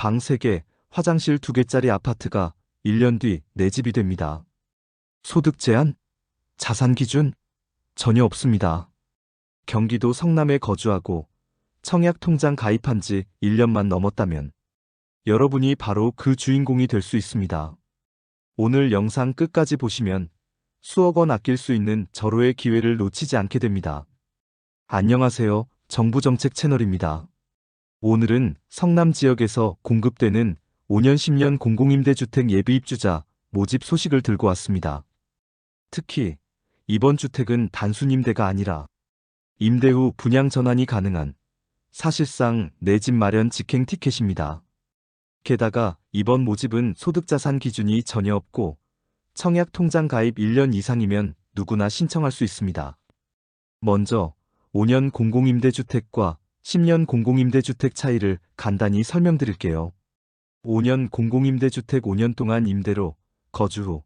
방 3개, 화장실 2개짜리 아파트가 1년 뒤 내 집이 됩니다. 소득 제한? 자산 기준? 전혀 없습니다. 경기도 성남에 거주하고 청약 통장 가입한 지 1년만 넘었다면 여러분이 바로 그 주인공이 될 수 있습니다. 오늘 영상 끝까지 보시면 수억 원 아낄 수 있는 절호의 기회를 놓치지 않게 됩니다. 안녕하세요. 정부정책 채널입니다. 오늘은 성남 지역에서 공급되는 5년 10년 공공임대주택 예비입주자 모집 소식을 들고 왔습니다. 특히 이번 주택은 단순 임대가 아니라 임대 후 분양 전환이 가능한 사실상 내 집 마련 직행 티켓입니다. 게다가 이번 모집은 소득자산 기준이 전혀 없고 청약 통장 가입 1년 이상이면 누구나 신청할 수 있습니다. 먼저 5년 공공임대주택과 10년 공공임대주택 차이를 간단히 설명드릴게요. 5년 공공임대주택 5년 동안 임대로 거주 후